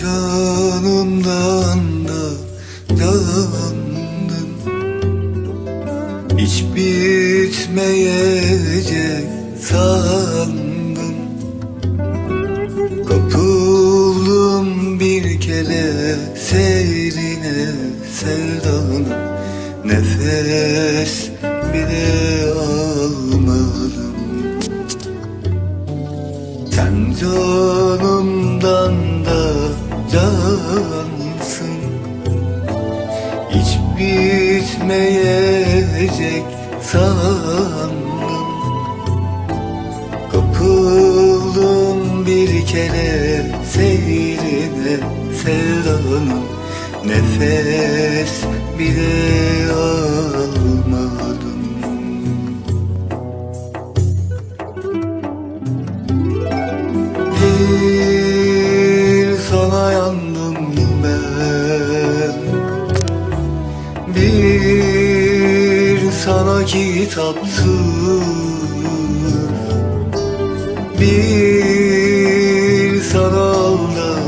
Canımdan da dağındın Hiç bitmeyecek sandım. Kapıldım bir kere seyrine sevdanın. Nefes bile almadım. Sen canımdan da cansın. Hiç bitmeyecek sandım. Kapıldım bir kere seyrine sevdanım Nefes bile almadım sana kitapsız Bir sana aldan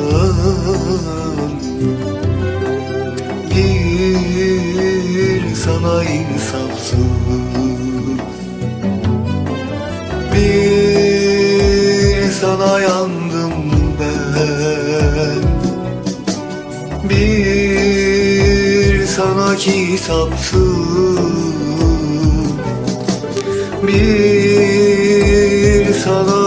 Bir sana insafsız. Bir sana yandım ben. Bir sana kitapsız Bir sana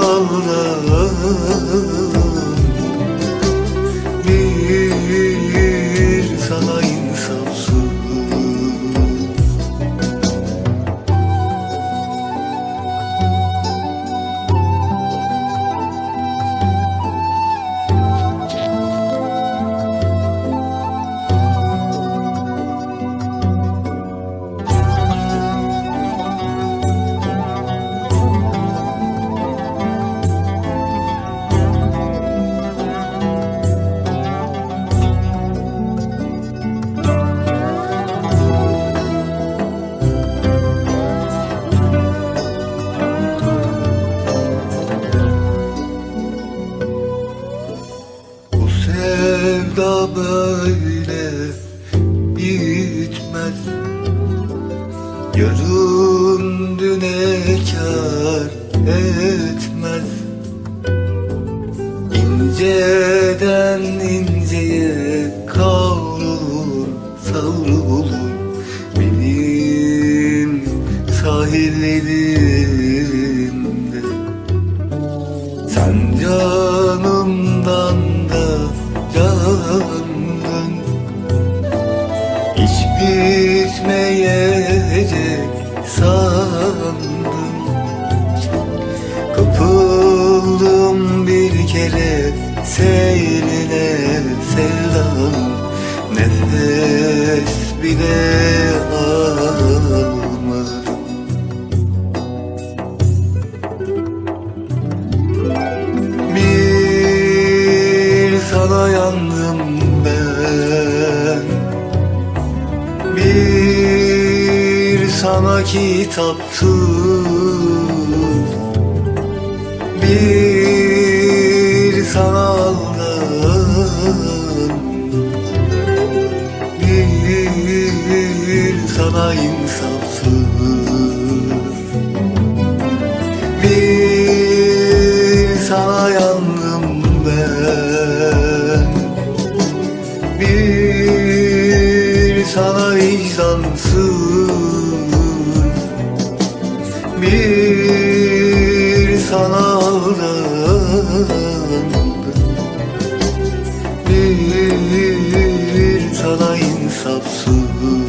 sevda böyle bitmez. Yarın düne kar etmez. İnceden inceye kavrulur savrulur. Benim sahillerimde sandım Kapıldım bir kere seyrine sevdam. Nefes bile almadım. Bir sana yandım sana kitapsız Bir sana aldan Bir sana insafsız. Bir sana yandım ben. Bir sana vicdansız bir sana aldandım Bir sana insafsız.